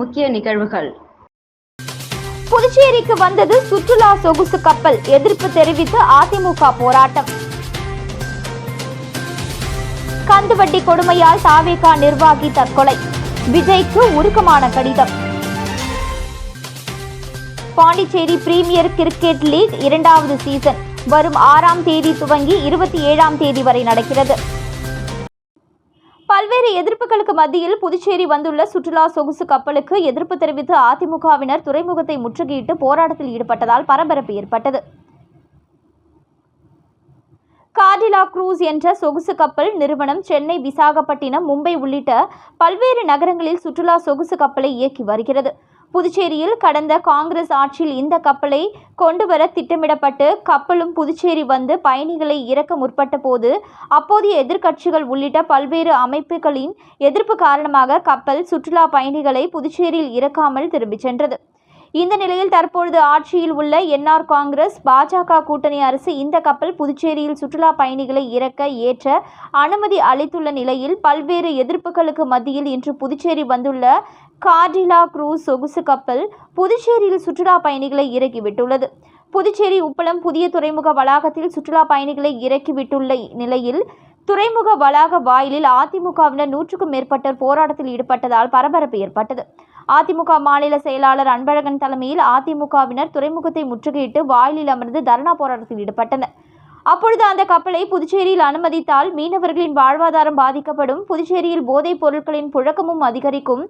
முக்கிய நிகழ்வுகள். புதுச்சேரிக்கு வந்தது சுற்றுலா சொகுசு கப்பல். எதிர்ப்பு தெரிவித்து அதிமுக போராட்டம். கந்துவட்டி கொடுமையால் தாவேகா நிர்வாகி தற்கொலை. விஜய்க்கு உருக்கமான கடிதம். பாண்டிச்சேரி பிரீமியர் கிரிக்கெட் லீக் இரண்டாவது சீசன். வரும் ஆறாம் தேதி துவங்கி இருபத்தி ஏழாம் தேதி வரை நடக்கிறது. பல்வேறு எதிர்ப்புகளுக்கு மத்தியில் புதுச்சேரி வந்துள்ள சுற்றுலா சொகுசு கப்பலுக்கு எதிர்ப்பு தெரிவித்து அதிமுகவினர் துறைமுகத்தை முற்றுகையிட்டு போராட்டத்தில் ஈடுபட்டதால் பரபரப்பு ஏற்பட்டது. கார்டிலா குரூஸ் என்ற சொகுசு கப்பல் நிறுவனம் சென்னை விசாகப்பட்டினம் மும்பை உள்ளிட்ட பல்வேறு நகரங்களில் சுற்றுலா சொகுசு கப்பலை இயக்கி வருகிறது. புதுச்சேரியில் கடந்த காங்கிரஸ் ஆட்சியில் இந்த கப்பலை கொண்டு வர திட்டமிடப்பட்டு கப்பலும் புதுச்சேரி வந்து பயணிகளை இறக்க முற்பட்ட போது அப்போதைய எதிர்க்கட்சிகள் உள்ளிட்ட பல்வேறு அமைப்புகளின் எதிர்ப்பு காரணமாக கப்பல் சுற்றுலா பயணிகளை புதுச்சேரியில் இறக்காமல் திரும்பிச் சென்றது. இந்த நிலையில் தற்பொழுது ஆட்சியில் உள்ள என்ஆர் காங்கிரஸ் பாஜக கூட்டணி அரசு இந்த கப்பல் புதுச்சேரியில் சுற்றுலா பயணிகளை இறக்க ஏற்ற அனுமதி அளித்துள்ள நிலையில் பல்வேறு எதிர்ப்புகளுக்கு மத்தியில் இன்று புதுச்சேரி வந்துள்ள கார்டிலா குரூஸ் சொகுசு கப்பல் புதுச்சேரியில் சுற்றுலா பயணிகளை இறக்கிவிட்டுள்ளது. புதுச்சேரி உப்பளம் புதிய துறைமுக வளாகத்தில் சுற்றுலா பயணிகளை இறக்கிவிட்டுள்ள நிலையில் துறைமுக வளாக வாயிலில் அதிமுகவினர் நூற்றுக்கும் மேற்பட்டோர் போராட்டத்தில் ஈடுபட்டதால் பரபரப்பு ஏற்பட்டது. அதிமுக மாநில செயலாளர் அன்பழகன் தலைமையில் அதிமுகவினர் துறைமுகத்தை முற்றுகையிட்டு வாயிலில் அமர்ந்து தர்ணா போராட்டத்தில் ஈடுபட்டனர். அப்பொழுது அந்த கப்பலை புதுச்சேரியில் அனுமதித்தால் மீனவர்களின் வாழ்வாதாரம் பாதிக்கப்படும் புதுச்சேரியில் போதைப் பொருட்களின் புழக்கமும் அதிகரிக்கும்.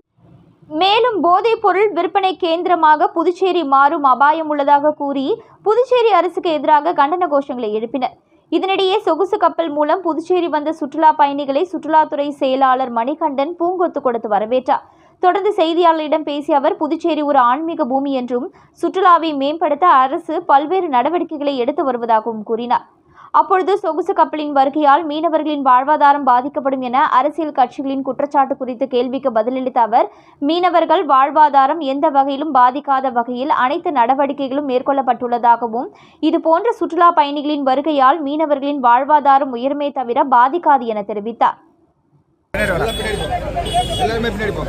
மேலும் போதைப் பொருள் விற்பனை கேந்திரமாக புதுச்சேரி மாறும் அபாயம் உள்ளதாக கூறி புதுச்சேரி அரசுக்கு எதிராக கண்டன கோஷங்களை எழுப்பினர். இதனிடையே சொகுசு கப்பல் மூலம் புதுச்சேரி வந்த சுற்றுலா பயணிகளை சுற்றுலாத்துறை செயலாளர் மணிகண்டன் பூங்கொத்து கொடுத்து வரவேற்றார். தொடர்ந்து செய்தியாளர்களிடம் பேசிய அவர் புதுச்சேரி ஒரு ஆன்மீக பூமி என்றும் சுற்றுலாவை மேம்படுத்த அரசு பல்வேறு நடவடிக்கைகளை எடுத்து வருவதாகவும் கூறினார். அப்பொழுது சொகுசு கப்பலின் வருகையால் மீனவர்களின் வாழ்வாதாரம் பாதிக்கப்படும் என அரசியல் கட்சிகளின் குற்றச்சாட்டு குறித்து கேள்விக்கு பதிலளித்த அவர் மீனவர்கள் வாழ்வாதாரம் எந்த வகையிலும் பாதிக்காத வகையில் அனைத்து நடவடிக்கைகளும் மேற்கொள்ளப்பட்டுள்ளதாகவும் இதுபோன்ற சுற்றுலா பயணிகளின் வருகையால் மீனவர்களின் வாழ்வாதாரம் உயருமே தவிர பாதிக்காது என தெரிவித்தார். எல்லாருமே பின்னாடி போ.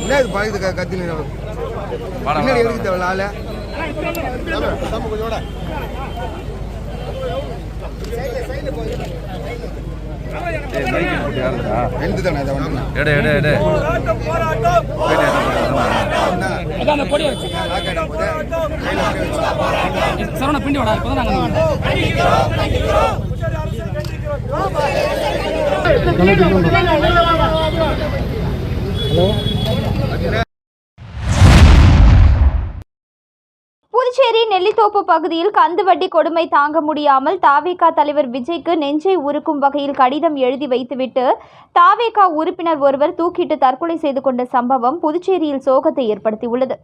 என்ன இது பழகுது க கத்தி பின்னாடி எடுக்க தேவை? ஆளு. சரவண பிண்டி வாடா. இப்போதான் நாங்கள் புதுச்சேரி நெல்லித்தோப்பு பகுதியில் கந்து வட்டி கொடுமை தாங்க முடியாமல் தாவேகா தலைவர் விஜய்க்கு நெஞ்சை உருக்கும் வகையில் கடிதம் எழுதி வைத்துவிட்டு தாவேகா உறுப்பினர் ஒருவர் தூக்கிட்டு தற்கொலை செய்து கொண்ட சம்பவம் புதுச்சேரியில் சோகத்தை ஏற்படுத்தியுள்ளது.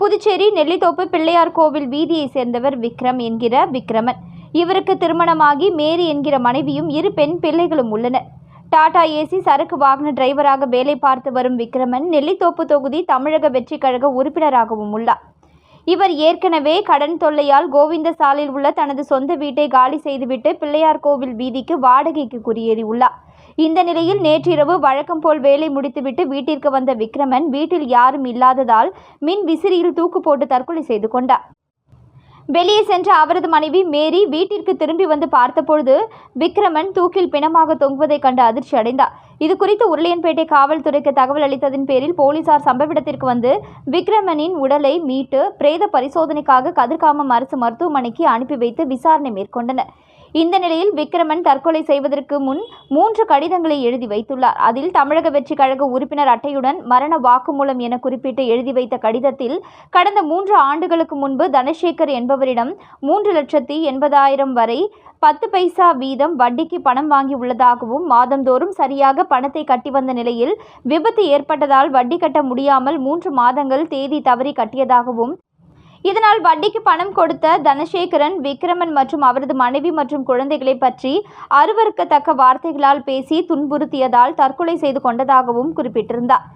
புதுச்சேரி நெல்லித்தோப்பு பிள்ளையார் கோவில் வீதியை சேர்ந்தவர் விக்ரம் என்கிற விக்ரமன். இவருக்கு திருமணமாகி மேரி என்கிற மனைவியும் இரு பெண் பிள்ளைகளும் உள்ளனர் டாடா ஏசி சரக்கு வாகன டிரைவராக வேலை பார்த்து வரும் விக்ரமன் நெல்லித்தோப்பு தொகுதி தமிழக வெற்றிக் கழக உறுப்பினராகவும் உள்ளார். இவர் ஏற்கனவே கடன் தொல்லையால் கோவிந்த சாலையில் உள்ள தனது சொந்த வீட்டை காலி செய்துவிட்டு பிள்ளையார் கோவில் வீதிக்கு வாடகைக்கு குடியேறியுள்ளார். இந்த நிலையில் நேற்றிரவு வழக்கம் போல் வேலை முடித்துவிட்டு வீட்டிற்கு வந்த விக்ரமன் வீட்டில் யாரும் இல்லாததால் மின் விசிறியில் தூக்கு போட்டு தற்கொலை செய்து கொண்டார். வெளியே சென்ற அவரது மனைவி மேரி வீட்டிற்கு திரும்பி வந்து பார்த்தபொழுது விக்ரமன் தூக்கில் பிணமாக தொங்குவதை கண்டு அதிர்ச்சி அடைந்தார். இது குறித்து உருளையன்பேட்டை காவல்துறைக்கு தகவல் அளித்ததின் பேரில் போலீசார் சம்பவ இடத்திற்கு வந்து விக்ரமனின் உடலை மீட்டு பிரேத பரிசோதனைக்காக கதிர்காமம் அரசு மருத்துவமனைக்கு அனுப்பி வைத்து விசாரணை மேற்கொண்டனர். இந்த நிலையில் விக்ரமன் தற்கொலை செய்வதற்கு முன் மூன்று கடிதங்களை எழுதி வைத்துள்ளார். அதில் தமிழக வெற்றி கழக உறுப்பினர் அட்டையுடன் மரண வாக்குமூலம் என குறிப்பிட்டு எழுதி வைத்த கடிதத்தில் கடந்த மூன்று ஆண்டுகளுக்கு முன்பு தனசேகர் என்பவரிடம் மூன்று லட்சத்தி எண்பதாயிரம் வரை பத்து பைசா வீதம் வட்டிக்கு பணம் வாங்கி உள்ளதாகவும் மாதந்தோறும் சரியாக பணத்தை கட்டி வந்த நிலையில் விபத்து ஏற்பட்டதால் வட்டி கட்ட முடியாமல் மூன்று மாதங்கள் தேதி தவறி கட்டியதாகவும் இதனால் வட்டிக்கு பணம் கொடுத்த தனசேகரன் விக்ரமன் மற்றும் அவரது மனைவி மற்றும் குழந்தைகளை பற்றி அருவருக்கத்தக்க வார்த்தைகளால் பேசி துன்புறுத்தியதால் தற்கொலை செய்து கொண்டதாகவும் குறிப்பிட்டிருந்தார்.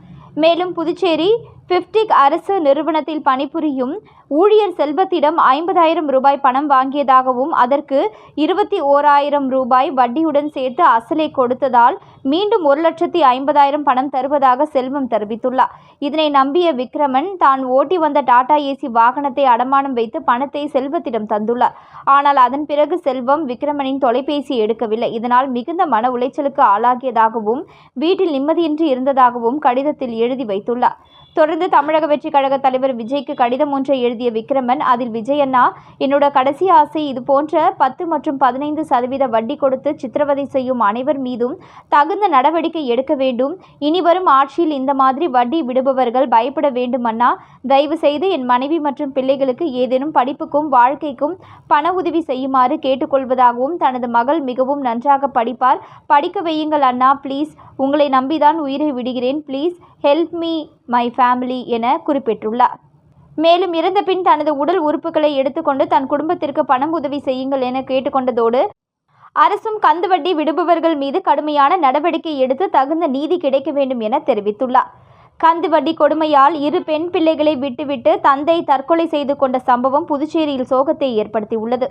மேலும் புதுச்சேரி பிப்டிக் அரசு நிறுவனத்தில் பணிபுரியும் ஊழியர் செல்வத்திடம் ஐம்பதாயிரம் ரூபாய் பணம் வாங்கியதாகவும் அதற்கு இருபத்தி ஓராயிரம் ரூபாய் வட்டியுடன் சேர்த்து அசலை கொடுத்ததால் மீண்டும் ஒரு லட்சத்தி ஐம்பதாயிரம் பணம் தருவதாக செல்வம் தெரிவித்துள்ளார். இதனை நம்பிய விக்ரமன் தான் ஓட்டி வந்த டாடா ஏசி வாகனத்தை அடமானம் வைத்து பணத்தை செல்வத்திடம் தந்துள்ளார். ஆனால் அதன் பிறகு செல்வம் விக்ரமனின் தொலைபேசி எடுக்கவில்லை. இதனால் மிகுந்த மன உளைச்சலுக்கு ஆளாகியதாகவும் வீட்டில் நிம்மதியின்றி இருந்ததாகவும் கடிதத்தில் எழுதி வைத்துள்ளார். தொடர்ந்து தமிழக வெற்றி கழக தலைவர் விஜய்க்கு கடிதம் ஒன்றை எழுதிய விக்ரமன் அதில் விஜய் அண்ணா என்னோட கடைசி ஆசை இது போன்ற பத்து மற்றும் பதினைந்து சதவீத வட்டி கொடுத்து சித்திரவதை செய்யும் அனைவர் மீதும் தகுந்த நடவடிக்கை எடுக்க வேண்டும். இனி வரும் ஆட்சியில் இந்த மாதிரி வட்டி விடுபவர்கள் பயப்பட வேண்டும் அண்ணா. தயவு செய்து என் மனைவி மற்றும் பிள்ளைகளுக்கு ஏதேனும் படிப்புக்கும் வாழ்க்கைக்கும் பண உதவி செய்யுமாறு கேட்டுக்கொள்வதாகவும் தனது மகள் மிகவும் நன்றாக படிப்பார். படிக்க வையுங்கள் அண்ணா ப்ளீஸ் உங்களை நம்பிதான் உயிரை விடுகிறேன் please help me my family என குறிப்பிட்டுள்ளார். மேலும் இறந்த பின் தனது உடல் உறுப்புகளை எடுத்துக்கொண்டு தன் குடும்பத்திற்கு பணம் உதவி செய்யுங்கள் என கேட்டுக்கொண்டதோடு அரசும் கந்துவட்டி விடுபவர்கள் மீது கடுமையான நடவடிக்கை எடுத்து தகுந்த நீதி கிடைக்க வேண்டும் என தெரிவித்துள்ளார். கந்து வட்டி கொடுமையால் இரு பெண் பிள்ளைகளை விட்டுவிட்டு தந்தை தற்கொலை செய்து கொண்ட சம்பவம் புதுச்சேரியில் சோகத்தை ஏற்படுத்தியுள்ளது.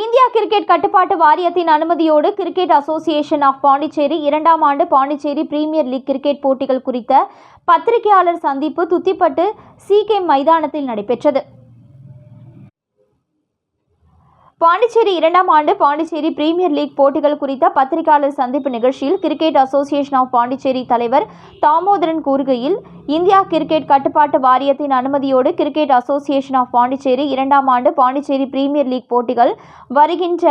இந்தியா கிரிக்கெட் கட்டுப்பாட்டு வாரியத்தின் அனுமதியோடு கிரிக்கெட் அசோசியேஷன் ஆஃப் பாண்டிச்சேரி இரண்டாம் ஆண்டு பாண்டிச்சேரி பிரீமியர் லீக் கிரிக்கெட் போட்டிகள் குறித்த பத்திரிகையாளர் சந்திப்பு துத்திப்பட்டு சிகே மைதானத்தில் நடைபெற்றது. பாண்டிச்சேரி இரண்டாம் ஆண்டு பாண்டிச்சேரி பிரீமியர் லீக் போட்டிகள் குறித்த பத்திரிகையாளர் சந்திப்பு நிகழ்ச்சியில் கிரிக்கெட் அசோசியேஷன் ஆஃப் பாண்டிச்சேரி தலைவர் தாமோதரன் கூறுகையில் இந்தியா கிரிக்கெட் கட்டுப்பாட்டு வாரியத்தின் அனுமதியோடு கிரிக்கெட் அசோசியேஷன் ஆஃப் பாண்டிச்சேரி இரண்டாம் ஆண்டு பாண்டிச்சேரி பிரீமியர் லீக் போட்டிகள் வருகின்ற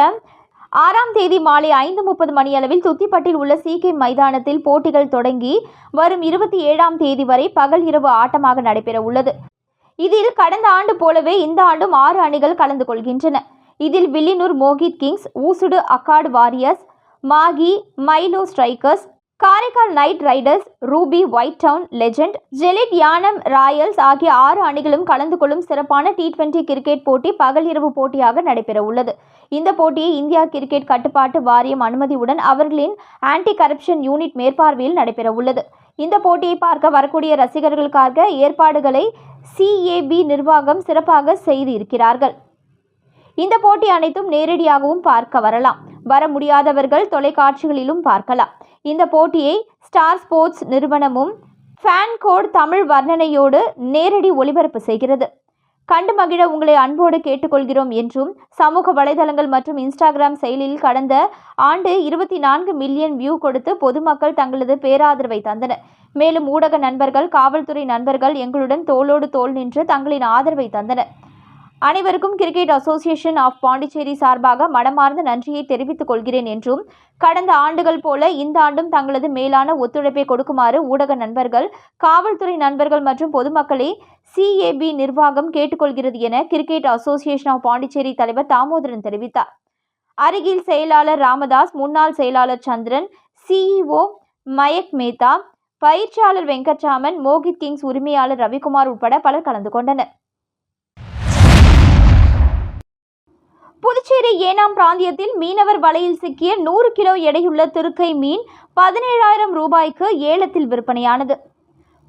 ஆறாம் தேதி மாலை ஐந்து முப்பது மணியளவில் துத்திப்பட்டில் உள்ள சிகே மைதானத்தில் போட்டிகள் தொடங்கி வரும் இருபத்தி ஏழாம் தேதி வரை பகல் இரவு ஆட்டமாக நடைபெற உள்ளது இதில் கடந்த ஆண்டு போலவே இந்த ஆண்டும் ஆறு அணிகள் கலந்து கொள்கின்றன. இதில் Villianur Mohit kings Oussudu Accord warriors Mahe Milo strikers Karaikal knight riders ruby white town legend ஜெலிட் Yanam Royals ஆகிய ஆறு அணிகளும் கலந்து கொள்ளும் சிறப்பான டி டுவெண்டி கிரிக்கெட் போட்டி பகல் இரவு போட்டியாக நடைபெற உள்ளது இந்த போட்டியை இந்தியா கிரிக்கெட் கட்டுப்பாட்டு வாரியம் அனுமதியுடன் அவர்களின் ஆன்டி கரப்ஷன் யூனிட் மேற்பார்வையில் நடைபெற உள்ளது இந்த போட்டியை பார்க்க வரக்கூடிய ரசிகர்களுக்காக ஏற்பாடுகளை சிஏபி நிர்வாகம் சிறப்பாக செய்து இருக்கிறார்கள் இந்த போட்டி அனைத்தும் நேரடியாகவும் பார்க்க வரலாம். வர முடியாதவர்கள் தொலைக்காட்சிகளிலும் பார்க்கலாம். இந்த போட்டியை ஸ்டார் ஸ்போர்ட்ஸ் நிறுவனமும் ஃபேன் கோட் தமிழ் வர்ணனையோடு நேரடி ஒளிபரப்பு செய்கிறது. கண்டு மகிழ உங்களை அன்போடு கேட்டுக்கொள்கிறோம் என்றும் சமூக வலைதளங்கள் மற்றும் இன்ஸ்டாகிராம் செயலில் கடந்த ஆண்டு இருபத்தி நான்கு மில்லியன் வியூ கொடுத்து பொதுமக்கள் தங்களது பேராதரவை தந்தனர். மேலும் ஊடக நண்பர்கள் காவல்துறை நண்பர்கள் எங்களுடன் தோளோடு தோல் நின்று தங்களின் ஆதரவை தந்தனர். அனைவருக்கும் கிரிக்கெட் அசோசியேஷன் ஆஃப் பாண்டிச்சேரி சார்பாக மனமார்ந்த நன்றியை தெரிவித்துக் கொள்கிறேன் என்றும் கடந்த ஆண்டுகள் போல இந்த ஆண்டும் தங்களது மேலான ஒத்துழைப்பை கொடுக்குமாறு ஊடக நண்பர்கள் காவல்துறை நண்பர்கள் மற்றும் பொதுமக்களை சிஏபி நிர்வாகம் கேட்டுக்கொள்கிறது என கிரிக்கெட் அசோசியேஷன் ஆஃப் பாண்டிச்சேரி தலைவர் தாமோதரன் தெரிவித்தார். அருகில் செயலாளர் ராமதாஸ் முன்னாள் செயலாளர் சந்திரன் சிஇஓ மயக் மேத்தா பயிற்சியாளர் வெங்கட்ராமன் மோகித் கிங்ஸ் உரிமையாளர் ரவிக்குமார் உட்பட பலர் கலந்து கொண்டனர். புதுச்சேரி ஏனாம் பிராந்தியத்தில் மீனவர் வலையில் சிக்கிய நூறு கிலோ எடையுள்ள திருக்கை மீன் பதினேழாயிரம் ரூபாய்க்கு ஏலத்தில் விற்பனையானது.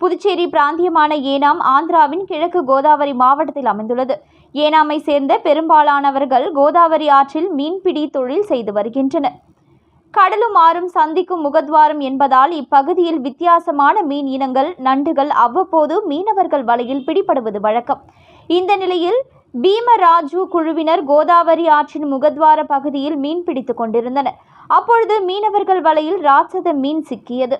புதுச்சேரி பிராந்தியமான ஏனாம் ஆந்திராவின் கிழக்கு கோதாவரி மாவட்டத்தில் அமைந்துள்ளது. ஏனாமை சேர்ந்த பெரும்பாலானவர்கள் கோதாவரி ஆற்றில் மீன்பிடி தொழில் செய்து வருகின்றனர். கடலும் ஆறும் சந்திக்கும் முகத்வாரம் என்பதால் இப்பகுதியில் வித்தியாசமான மீன் இனங்கள் நண்டுகள் அவ்வப்போது மீனவர்கள் வலையில் பிடிபடுவது வழக்கம். இந்த நிலையில் பீமராஜு குழுவினர் கோதாவரி ஆற்றின் முகத்வார பகுதியில் மீன் பிடித்துக் கொண்டிருந்தனர். அப்பொழுது மீனவர்கள் வலையில் ராட்சத மீன் சிக்கியது.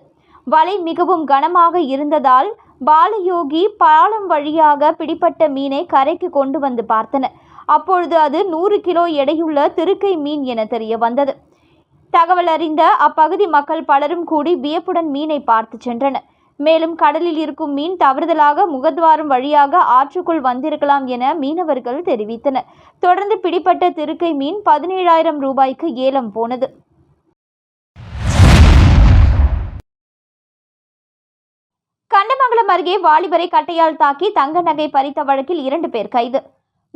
வலை மிகவும் கனமாக இருந்ததால் பாலயோகி பாலம் வழியாக பிடிப்பட்ட மீனை கரைக்கு கொண்டு வந்து பார்த்தனர். அப்பொழுது அது நூறு கிலோ எடையுள்ள திருக்கை மீன் என தெரிய வந்தது. தகவல் அறிந்த அப்பகுதி மக்கள் பலரும் கூடி வியப்புடன் மீனை பார்த்து சென்றனர். மேலும் கடலில் இருக்கும் மீன் தவறுதலாக முகத்வாரம் வழியாக ஆற்றுக்குள் வந்திருக்கலாம் என மீனவர்கள் தெரிவித்தனர். தொடர்ந்து பிடிப்பட்ட திருக்கை மீன் பதினேழாயிரம் ரூபாய்க்கு ஏலம் போனது. கண்டமங்கலம் அருகே வாலிபரை கட்டையால் தாக்கி தங்க நகை பறித்த வழக்கில் இரண்டு பேர் கைது.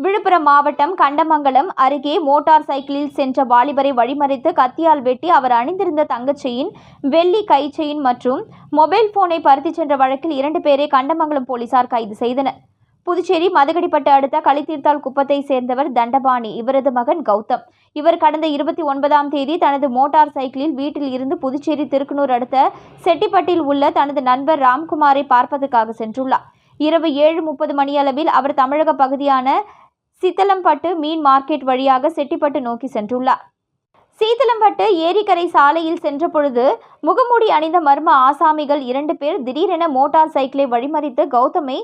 விழுப்புரம் மாவட்டம் கண்டமங்கலம் அருகே மோட்டார் சைக்கிளில் சென்ற வாலிபரை வழிமறித்து கத்தியால் வெட்டி அவர் அணிந்திருந்த தங்கச்செயின் வெள்ளி கைச்செயின் மற்றும் மொபைல் போனை பறித்துச் சென்ற வழக்கில் இரண்டு பேரை கண்டமங்கலம் போலீசார் கைது செய்தனர். புதுச்சேரி மதுகடிப்பட்டு அடுத்த களித்தீர்த்தால் குப்பத்தை சேர்ந்தவர் தண்டபாணி இவரது மகன் கௌதம். இவர் கடந்த இருபத்தி ஒன்பதாம் தேதி தனது மோட்டார் சைக்கிளில் வீட்டில் இருந்து புதுச்சேரி திருக்குனூர் அடுத்த செட்டிப்பட்டில் உள்ள தனது நண்பர் ராம்குமாரை பார்ப்பதற்காக சென்றுள்ளார். இரவு ஏழு முப்பது மணியளவில் அவர் தமிழக பகுதியான சித்தலம்பட்டு மீன் மார்க்கெட் வழியாக செட்டிப்பட்டு நோக்கி சென்றுள்ளார். சீத்தலம்பட்டு ஏரிக்கரை சாலையில் சென்ற பொழுது முகமூடி அணிந்த மர்ம ஆசாமிகள் இரண்டு பேர் திடீரென மோட்டார் சைக்கிளை வழிமறித்து கௌதமை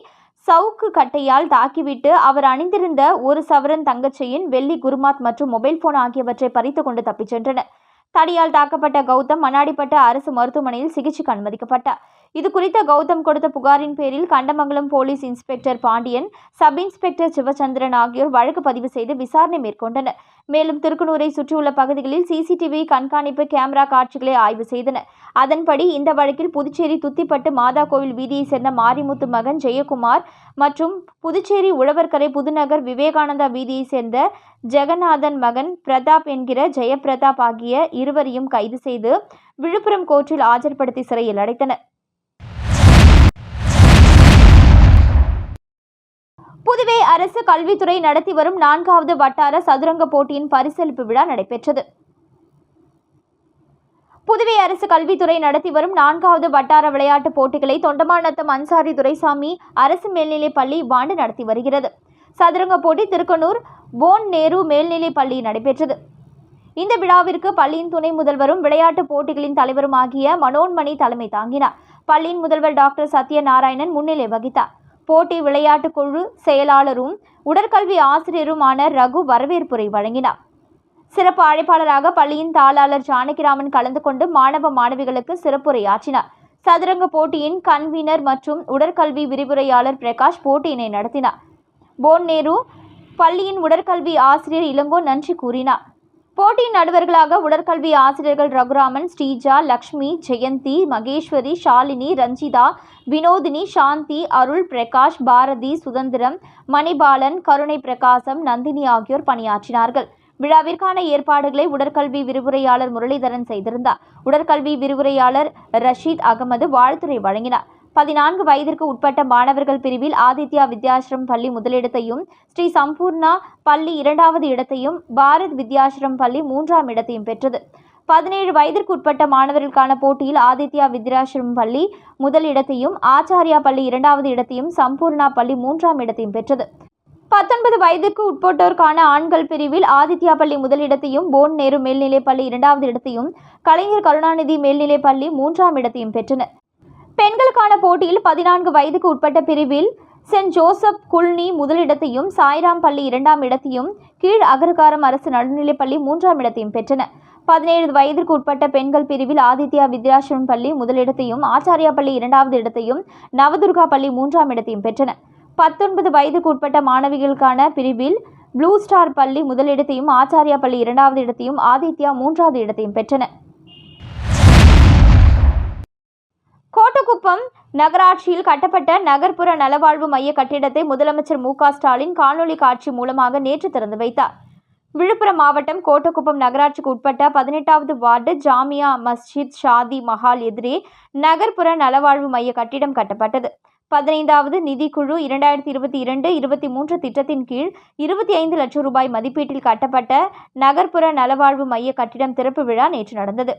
சவுக்கு கட்டையால் தாக்கிவிட்டு அவர் அணிந்திருந்த ஒரு சவரன் தங்கச்சியின் வெள்ளி குருமாத் மற்றும் மொபைல் போன் ஆகியவற்றை பறித்து கொண்டு தப்பிச் சென்றனர். தடியால் தாக்கப்பட்ட கௌதம் மண்ணாடிப்பட்ட அரசு மருத்துவமனையில் சிகிச்சைக்கு அனுமதிக்கப்பட்டார். இது குறித்த கௌதம் கொடுத்த புகாரின் பேரில் Kandamangalam police inspector Pandian sub inspector Sivachandran ஆகியோர் வழக்கு பதிவு செய்து விசாரணை மேற்கொண்டனர். மேலும் திருக்குனூரை சுற்றியுள்ள பகுதிகளில் சிசிடிவி கண்காணிப்பு கேமரா காட்சிகளை ஆய்வு செய்தனர். அதன்படி இந்த வழக்கில் புதுச்சேரி துத்திப்பட்டு மாதா கோவில் வீதியைச் சேர்ந்த மாரிமுத்து மகன் ஜெயக்குமார் மற்றும் புதுச்சேரி உழவர்கரை புதுநகர் விவேகானந்தா வீதியைச் சேர்ந்த ஜெகநாதன் மகன் பிரதாப் என்கிற ஜெயபிரதாப் ஆகிய இருவரையும் கைது செய்து விழுப்புரம் கோர்ட்டில் ஆஜர்படுத்தி சிறையில் அடைத்தனர். புதுவை அரசு கல்வித்துறை நடத்தி வரும் நான்காவது வட்டார சதுரங்க போட்டியின் பரிசளிப்பு விழா நடைபெற்றது. புதுவை அரசு கல்வித்துறை நடத்தி வரும் நான்காவது வட்டார விளையாட்டுப் போட்டிகளை தொண்டமாநத்தம் அன்சாரி துரைசாமி அரசு மேல்நிலைப் பள்ளி இவ்வாண்டு நடத்தி வருகிறது. சதுரங்க போட்டி திருக்கனூர் போன் நேரு மேல்நிலைப் பள்ளி நடைபெற்றது. இந்த விழாவிற்கு பள்ளியின் துணை முதல்வரும் விளையாட்டுப் போட்டிகளின் தலைவருமாகிய மனோன்மணி தலைமை தாங்கினார். பள்ளியின் முதல்வர் டாக்டர் சத்யநாராயணன் முன்னிலை வகித்தார். போட்டி விளையாட்டுக் குழு செயலாளரும் உடற்கல்வி ஆசிரியருமான ரகு வரவேற்புரை வழங்கினார். சிறப்பு அழைப்பாளராக பள்ளியின் தாளாளர் ஜானகிராமன் கலந்து கொண்டு மாணவ மாணவிகளுக்கு சிறப்புரையாற்றினார். சதுரங்க போட்டியின் கன்வீனர் மற்றும் உடற்கல்வி விரிவுரையாளர் பிரகாஷ் போட்டியினை நடத்தினார். போன் நேரு பள்ளியின் உடற்கல்வி ஆசிரியர் இளங்கோ நன்றி கூறினார். போட்டி நடுவர்களாக உடற்கல்வி ஆசிரியர்கள் ரகுராமன் ஸ்ரீஜா லக்ஷ்மி ஜெயந்தி மகேஸ்வரி ஷாலினி ரஞ்சிதா வினோதினி சாந்தி அருள் பிரகாஷ் பாரதி சுதந்திரம் மணிபாலன் கருணை பிரகாசம் நந்தினி ஆகியோர் பணியாற்றினார்கள். விழாவிற்கான ஏற்பாடுகளை உடற்கல்வி விரிவுரையாளர் முரளிதரன் செய்திருந்தார். உடற்கல்வி விரிவுரையாளர் ரஷீத் அகமது வாழ்த்துரை வழங்கினார். பதினான்கு வயதிற்கு உட்பட்ட மாணவர்கள் பிரிவில் ஆதித்யா வித்யாசிரம் பள்ளி முதலிடத்தையும் ஸ்ரீ சம்பூர்ணா பள்ளி இரண்டாவது இடத்தையும் பாரத் வித்யாசிரம் பள்ளி மூன்றாம் இடத்தையும் பெற்றது. பதினேழு வயதிற்கு உட்பட்ட மாணவர்களுக்கான போட்டியில் ஆதித்யா வித்யாசிரம் பள்ளி முதல் இடத்தையும் ஆச்சாரியா பள்ளி இரண்டாவது இடத்தையும் சம்பூர்ணா பள்ளி மூன்றாம் இடத்தையும் பெற்றது. பத்தொன்பது வயதிற்கு உட்பட்டோருக்கான ஆண்கள் பிரிவில் ஆதித்யா பள்ளி முதலிடத்தையும் போன் நேரு மேல்நிலைப் பள்ளி இரண்டாவது இடத்தையும் கலைஞர் கருணாநிதி மேல்நிலைப் பள்ளி மூன்றாம் இடத்தையும் பெற்றனர். பெண்களுக்கான போட்டியில் பதினான்கு வயதுக்கு உட்பட்ட பிரிவில் சென்ட் ஜோசப் குல்னி முதலிடத்தையும் சாய்ராம் பள்ளி இரண்டாம் இடத்தையும் கீழ் அகரகாரம் அரசு நடுநிலைப் பள்ளி மூன்றாம் இடத்தையும் பெற்றன. பதினேழு வயதிற்கு உட்பட்ட பெண்கள் பிரிவில் ஆதித்யா வித்யாசிரம் பள்ளி முதலிடத்தையும் ஆச்சாரியா பள்ளி இரண்டாவது இடத்தையும் நவதுர்கா பள்ளி மூன்றாம் இடத்தையும் பெற்றன. பத்தொன்பது வயதுக்கு உட்பட்ட மாணவிகளுக்கான பிரிவில் ப்ளூ ஸ்டார் பள்ளி முதலிடத்தையும் ஆச்சாரியா பள்ளி இரண்டாவது இடத்தையும் ஆதித்யா மூன்றாவது இடத்தையும் பெற்றன. கோட்டக்குப்பம் நகராட்சியில் கட்டப்பட்ட நகர்ப்புற நலவாழ்வு மைய கட்டிடத்தை முதலமைச்சர் மு ஸ்டாலின் காணொலி காட்சி மூலமாக நேற்று திறந்து வைத்தார். விழுப்புரம் மாவட்டம் கோட்டக்குப்பம் நகராட்சிக்கு உட்பட்ட பதினெட்டாவது வார்டு ஜாமியா மஸ்ஜித் ஷாதி மஹால் எதிரே நகர்ப்புற நலவாழ்வு மைய கட்டிடம் கட்டப்பட்டது. பதினைந்தாவது நிதிக்குழு இரண்டாயிரத்தி இருபத்தி இரண்டு இருபத்தி மூன்று திட்டத்தின் கீழ் இருபத்தி ஐந்து லட்சம் ரூபாய் மதிப்பீட்டில் கட்டப்பட்ட நகர்ப்புற நலவாழ்வு மைய கட்டிடம் திறப்பு விழா நேற்று நடந்தது.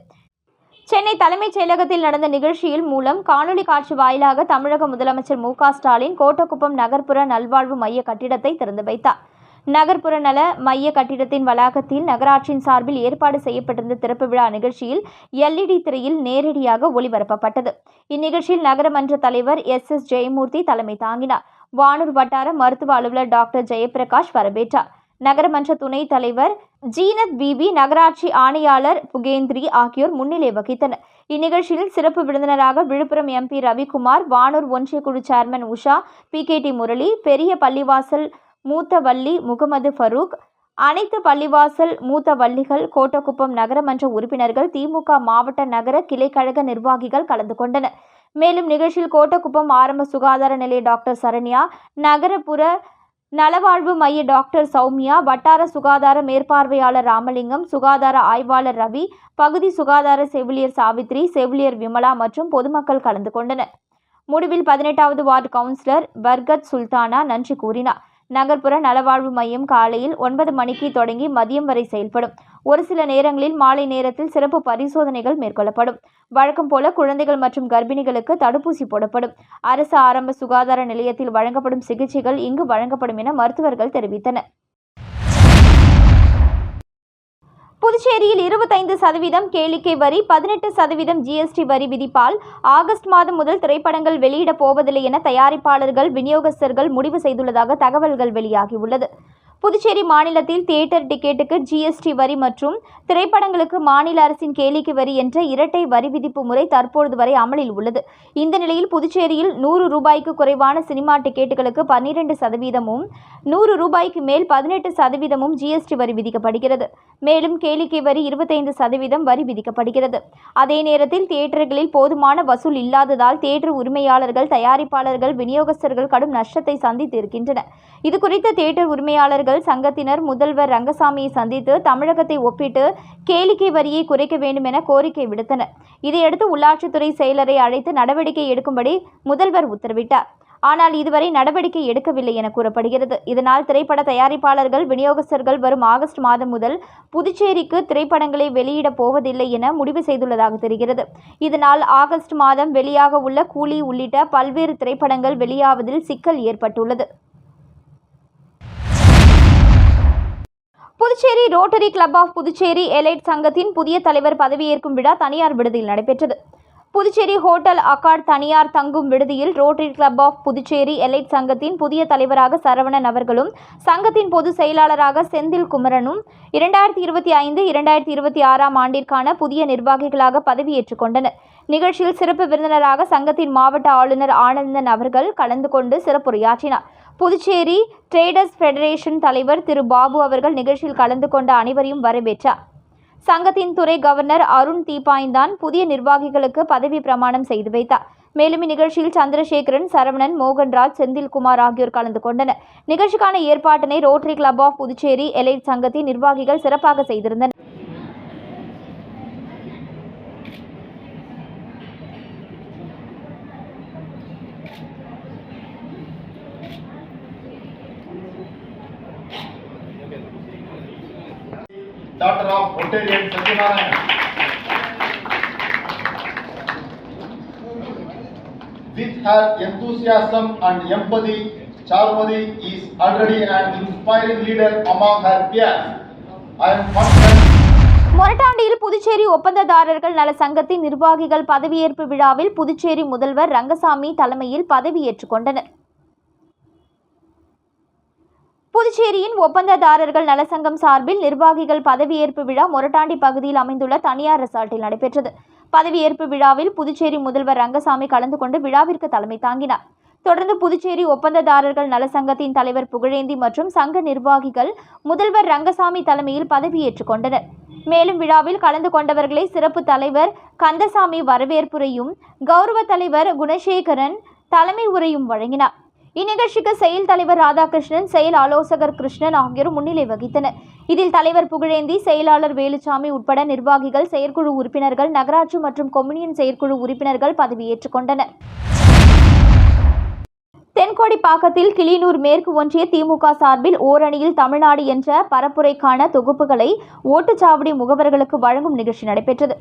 சென்னை தலைமைச் செயலகத்தில் நடந்த நிகழ்ச்சியில் மூலம் காணொலி காட்சி வாயிலாக தமிழக முதலமைச்சர் மு ஸ்டாலின் கோட்டக்குப்பம் நகர்ப்புற நல்வாழ்வு மைய கட்டிடத்தை திறந்து வைத்தார். நகர்ப்புற நல மைய கட்டிடத்தின் வளாகத்தில் நகராட்சியின் சார்பில் ஏற்பாடு செய்யப்பட்டிருந்த திறப்பு விழா நிகழ்ச்சியில் எல்இடி திரையில் நேரடியாக ஒளிபரப்பப்பட்டது. இந்நிகழ்ச்சியில் நகரமன்ற தலைவர் எஸ் எஸ் ஜெயமூர்த்தி தலைமை தாங்கினார். வானூர் வட்டார மருத்துவ அலுவலர் டாக்டர் ஜெயபிரகாஷ் வரவேற்றார். நகரமன்ற துணைத் தலைவர் ஜீனத் பிபி நகராட்சி ஆணையாளர் புகேந்திரி ஆகியோர் முன்னிலை வகித்தனர். இந்நிகழ்ச்சியில் சிறப்பு விருந்தினராக விழுப்புரம் எம்பி ரவிக்குமார் வானூர் ஒன்றிய குழு chairman Usha P K D Murali பெரிய பள்ளிவாசல் மூத்த வள்ளி முகமது ஃபரூக் அனைத்து பள்ளிவாசல் மூத்த வள்ளிகள் கோட்டக்குப்பம் நகரமன்ற உறுப்பினர்கள் திமுக மாவட்ட நகர கிளைக்கழக நிர்வாகிகள் கலந்து கொண்டனர். மேலும் நிகழ்ச்சியில் கோட்டக்குப்பம் ஆரம்ப சுகாதார நிலைய டாக்டர் சரண்யா நகரப்புற நலவாழ்வு மைய டாக்டர் சௌமியா வட்டார சுகாதார மேற்பார்வையாளர் ராமலிங்கம் சுகாதார ஆய்வாளர் ரவி பகுதி சுகாதார செவிலியர் சாவித்ரி செவிலியர் விமலா மற்றும் பொதுமக்கள் கலந்து கொண்டனர். முடிவில் பதினெட்டாவது வார்டு கவுன்சிலர் பர்கத் சுல்தானா நன்றி கூறினார். நகர்ப்புற நலவாழ்வு மையம் காலையில் ஒன்பது மணிக்கு தொடங்கி மதியம் வரை செயல்படும். ஒரு சில நேரங்களில் மாலை நேரத்தில் சிறப்பு பரிசோதனைகள் மேற்கொள்ளப்படும். வழக்கம் போல குழந்தைகள் மற்றும் கர்ப்பிணிகளுக்கு தடுப்பூசி போடப்படும். அரசு ஆரம்ப சுகாதார நிலையத்தில் வழங்கப்படும் சிகிச்சைகள் இங்கு வழங்கப்படும் என மருத்துவர்கள் தெரிவித்தனர். புதுச்சேரியில் இருபத்தைந்து சதவீதம் கேளிக்கை வரி பதினெட்டு சதவீதம் ஜிஎஸ்டி வரி விதிப்பால் ஆகஸ்ட் மாதம் முதல் திரைப்படங்கள் வெளியிடப் போவதில்லை என தயாரிப்பாளர்கள் விநியோகஸ்தர்கள் முடிவு செய்துள்ளதாக தகவல்கள் வெளியாகியுள்ளது. புதுச்சேரி மாநிலத்தில் தியேட்டர் டிக்கெட்டுக்கு ஜிஎஸ்டி வரி மற்றும் திரைப்படங்களுக்கு மாநில அரசின் கேளிக்கை வரி என்ற இரட்டை வரி விதிப்பு முறை தற்பொழுது வரை அமலில் உள்ளது. இந்த நிலையில் புதுச்சேரியில் நூறு ரூபாய்க்கு குறைவான சினிமா டிக்கெட்டுகளுக்கு பன்னிரண்டு சதவீதமும் நூறு ரூபாய்க்கு மேல் பதினெட்டு சதவீதமும் ஜிஎஸ்டி வரி விதிக்கப்படுகிறது. மேலும் கேளிக்கை வரி இருபத்தைந்து சதவீதம் வரி விதிக்கப்படுகிறது. அதே நேரத்தில் தியேட்டர்களில் போதுமான வசூல் இல்லாததால் தியேட்டர் உரிமையாளர்கள் தயாரிப்பாளர்கள் விநியோகஸ்தர்கள் கடும் நஷ்டத்தை சந்தித்து இருக்கின்றனர் இதுகுறித்த தியேட்டர் உரிமையாளர்கள் சங்கத்தினர் முதல்வர் ரங்கசாமியை சந்தித்து தமிழகத்தை ஒப்பிட்டு கேளிக்கை வரியை குறைக்க வேண்டும் என கோரிக்கை விடுத்தனர். இதையடுத்து உள்ளாட்சித்துறை செயலரை அழைத்து நடவடிக்கை எடுக்கும்படி முதல்வர் உத்தரவிட்டார். ஆனால் இதுவரை நடவடிக்கை எடுக்கவில்லை என கூறப்படுகிறது. இதனால் திரைப்பட தயாரிப்பாளர்கள் விநியோகஸ்தர்கள் வரும் ஆகஸ்ட் மாதம் முதல் புதுச்சேரிக்கு திரைப்படங்களை வெளியிடப் போவதில்லை என முடிவு செய்துள்ளதாக தெரிகிறது. இதனால் ஆகஸ்ட் மாதம் வெளியாக உள்ள கூலி உள்ளிட்ட பல்வேறு திரைப்படங்கள் வெளியாவதில் சிக்கல் ஏற்பட்டுள்ளது. Puducherry Rotary Club of Puducherry Elite சங்கத்தின் புதிய தலைவர் பதவியேற்கும் விழா தனியார் விடுதியில் நடைபெற்றது. புதுச்சேரி ஹோட்டல் அக்கார்ட் தனியார் தங்கும் விடுதியில் Rotary Club of Puducherry Elite சங்கத்தின் புதிய தலைவராக சரவணன் அவர்களும் சங்கத்தின் பொதுச் செயலாளராக செந்தில் குமரனும் இரண்டாயிரத்தி இருபத்தி ஐந்து இரண்டாயிரத்தி இருபத்தி ஆறாம் ஆண்டிற்கான புதிய நிர்வாகிகளாக பதவியேற்றுக் கொண்டனர். நிகழ்ச்சியில் சிறப்பு விருந்தினராக சங்கத்தின் மாவட்ட ஆளுநர் ஆனந்தன் அவர்கள் கலந்து கொண்டு சிறப்புரையாற்றினார். புதுச்சேரி ட்ரேடர்ஸ் ஃபெடரேஷன் தலைவர் திரு பாபு அவர்கள் நிகழ்ச்சியில் கலந்து கொண்ட அனைவரையும் வரவேற்றார். சங்கத்தின் துறை கவர்னர் அருண் தீபாய்ந்தான் புதிய நிர்வாகிகளுக்கு பதவி பிரமாணம் செய்து வைத்தார். மேலும் இந்நிகழ்ச்சியில் சந்திரசேகரன் சரவணன் மோகன்ராஜ் செந்தில்குமார் ஆகியோர் கலந்து கொண்டனர். நிகழ்ச்சிக்கான ஏற்பாட்டினை rotary club of Puducherry elite சங்கத்தின் நிர்வாகிகள் சிறப்பாக செய்திருந்தனர். Doctor of Rotarian Sathyanarayan With her enthusiasm and empathy, Charmadi is already an inspiring leader among her peers. மொரட்டாண்டியில் புதுச்சேரி ஒப்பந்ததாரர்கள் நல சங்கத்தின் நிர்வாகிகள் பதவியேற்பு விழாவில் புதுச்சேரி முதல்வர் ரங்கசாமி தலைமையில் பதவியேற்றுக் கொண்டனர் புதுச்சேரியின் ஒப்பந்ததாரர்கள் நலசங்கம் சார்பில் நிர்வாகிகள் பதவியேற்பு விழா மொரட்டாண்டி பகுதியில் அமைந்துள்ள தனியார் ரெசார்ட்டில் நடைபெற்றது. பதவியேற்பு விழாவில் புதுச்சேரி முதல்வர் ரங்கசாமி கலந்து கொண்டு விழாவிற்கு தலைமை தாங்கினார். தொடர்ந்து புதுச்சேரி ஒப்பந்ததாரர்கள் நலசங்கத்தின் தலைவர் புகழேந்தி மற்றும் சங்க நிர்வாகிகள் முதல்வர் ரங்கசாமி தலைமையில் பதவியேற்றுக் கொண்டனர். மேலும் விழாவில் கலந்து கொண்டவர்களை சிறப்பு தலைவர் கந்தசாமி வரவேற்புரையும் கௌரவ தலைவர் குணசேகரன் தலைமை உரையும் வழங்கினார். இந்நிகழ்ச்சிக்கு செயல் தலைவர் ராதாகிருஷ்ணன் செயல் ஆலோசகர் கிருஷ்ணன் ஆகியோர் முன்னிலை வகித்தனர். இதில் தலைவர் புகழேந்தி செயலாளர் வேலுச்சாமி உட்பட நிர்வாகிகள் செயற்குழு உறுப்பினர்கள் நகராட்சி மற்றும் கொம்யூனியன் செயற்குழு உறுப்பினர்கள் பதவியேற்றுக் கொண்டனர். தென்கோடிப்பாக்கத்தில் கிளிநூர் மேற்கு ஒன்றிய திமுக சார்பில் ஓரணியில் தமிழ்நாடு என்ற பரப்புரைக்கான தொகுப்புகளை ஓட்டுச்சாவடி முகவர்களுக்கு வழங்கும் நிகழ்ச்சி நடைபெற்றது.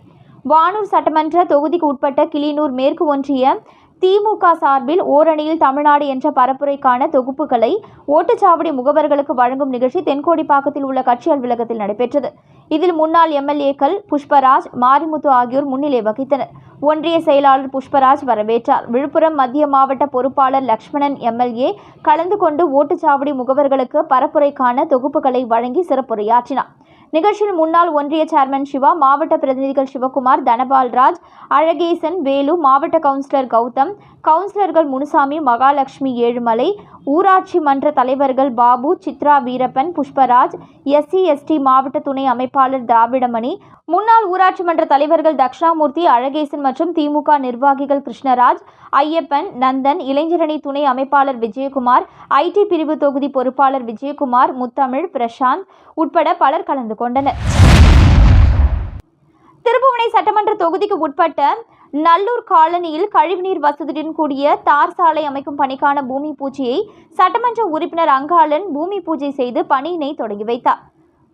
வானூர் சட்டமன்ற தொகுதிக்கு உட்பட்ட கிளிநூர் மேற்கு ஒன்றிய திமுக சார்பில் ஓரணியில் தமிழ்நாடு என்ற பரப்புரைக்கான தொகுப்புகளை ஓட்டுச்சாவடி முகவர்களுக்கு வழங்கும் நிகழ்ச்சி தென்கோடிப்பாக்கத்தில் உள்ள கட்சி அலுவலகத்தில் நடைபெற்றது. இதில் முன்னாள் எம்எல்ஏக்கள் புஷ்பராஜ் மாரிமுத்து ஆகியோர் முன்னிலை வகித்தனர். ஒன்றிய செயலாளர் புஷ்பராஜ் வரவேற்றார். விழுப்புரம் மத்திய மாவட்ட பொறுப்பாளர் லக்ஷ்மணன் எம்எல்ஏ கலந்து கொண்டு ஓட்டுச்சாவடி முகவர்களுக்கு பரப்புரைக்கான தொகுப்புகளை வழங்கி சிறப்புரையாற்றினார். நிகழ்ச்சியில் முன்னாள் ஒன்றிய சேர்மன் சிவா மாவட்ட பிரதிநிதிகள் சிவகுமார் தனபால்ராஜ் அழகேசன் வேலு மாவட்ட கவுன்சிலர் கௌதம் கவுன்சிலர்கள் முனுசாமி மகாலட்சுமி ஏழுமலை ஊராட்சி மன்ற தலைவர்கள் பாபு சித்ரா வீரப்பன் புஷ்பராஜ் எஸ்சி எஸ்டி மாவட்ட துணை அமைப்பாளர் திராவிடமணி முன்னாள் ஊராட்சி மன்ற தலைவர்கள் தக்ஷணாமூர்த்தி அழகேசன் மற்றும் திமுக நிர்வாகிகள் கிருஷ்ணராஜ் ஐயப்பன் நந்தன் இளைஞரணி துணை அமைப்பாளர் விஜயகுமார் ஐடி பிரிவு தொகுதி பொறுப்பாளர் விஜயகுமார் முத்தமிழ் பிரசாந்த் உட்பட பலர் கலந்து கொண்டனர் திருப்புவனை சட்டமன்ற தொகுதிக்கு உட்பட்ட நல்லூர் காலனியில் கழிவுநீர் வசதியுடன் கூடிய தார் சாலை அமைக்கும் பணிக்கான பூமி பூஜையை சட்டமன்ற உறுப்பினர் அங்காளன் பூமி பூஜை செய்து பணியினை தொடங்கி வைத்தார்.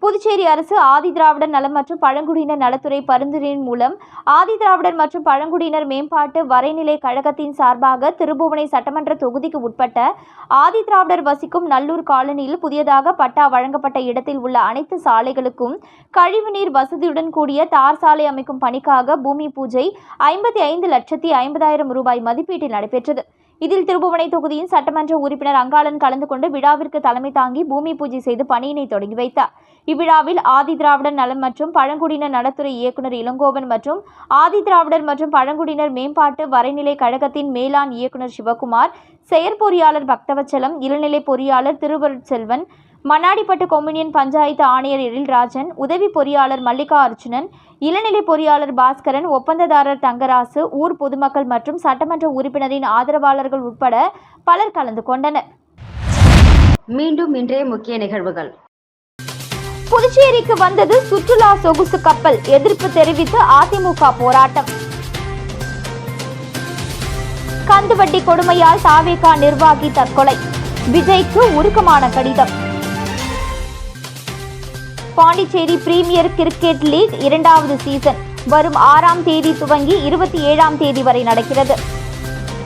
புதுச்சேரி அரசு ஆதிதிராவிடர் நலம் மற்றும் பழங்குடியினர் நலத்துறை பரிந்துரையின் மூலம் ஆதிதிராவிடர் மற்றும் பழங்குடியினர் மேம்பாட்டு வரைநிலை கழகத்தின் சார்பாக திருபுவனை சட்டமன்ற தொகுதிக்கு உட்பட்ட ஆதிதிராவிடர் வசிக்கும் நல்லூர் காலனியில் புதியதாக பட்டா வழங்கப்பட்ட இடத்தில் உள்ள அனைத்து சாலைகளுக்கும் கழிவுநீர் வசதியுடன் கூடிய தார் சாலை அமைக்கும் பணிக்காக பூமி பூஜை ஐம்பத்தி ஐந்து லட்சத்தி ஐம்பதாயிரம் ரூபாய் மதிப்பீட்டில் நடைபெற்றது. இதில் திருபுவனை தொகுதியின் சட்டமன்ற உறுப்பினர் அங்காளன் கலந்து கொண்டு விழாவிற்கு தலைமை தாங்கி பூமி பூஜை செய்து பணியினை தொடங்கி வைத்தார். இவ்விழாவில் ஆதி திராவிடர் நலன் மற்றும் பழங்குடியினர் நலத்துறை இயக்குனர் இளங்கோவன் மற்றும் ஆதி திராவிடர் மற்றும் பழங்குடியினர் மேம்பாட்டு வரைநிலை கழகத்தின் மேலாண் இயக்குனர் சிவகுமார் செயற்பொறியாளர் பக்தவச்சலம் இளநிலை பொறியாளர் திருவருட்செல்வன் மண்ணாடிப்பட்டு கொம்யூனியன் பஞ்சாயத்து ஆணையர் எழில்ராஜன் உதவி பொறியாளர் மல்லிகா அர்ச்சுனன் இளநிலை பொறியாளர் பாஸ்கரன் ஒப்பந்ததாரர் தங்கராசு ஊர் பொதுமக்கள் மற்றும் சட்டமன்ற உறுப்பினரின் ஆதரவாளர்கள் உட்பட பலர் கலந்து கொண்டனர். மீண்டும் இன்றைய முக்கிய நிகழ்வுகள். புதுச்சேரிக்கு வந்தது சுற்றுலா சொகுசு கப்பல் எதிர்ப்பு தெரிவித்து அதிமுக போராட்டம். கந்துவட்டி கொடுமையால் தாவேகா நிர்வாகி தற்கொலை. விஜய்க்கு உருக்கமான கடிதம். பாண்டிச்சேரி பிரீமியர் கிரிக்கெட் லீக் இரண்டாவது சீசன். வரும் ஆறாம் தேதி துவங்கி இருபத்தி ஏழாம் தேதி வரை நடக்கிறது.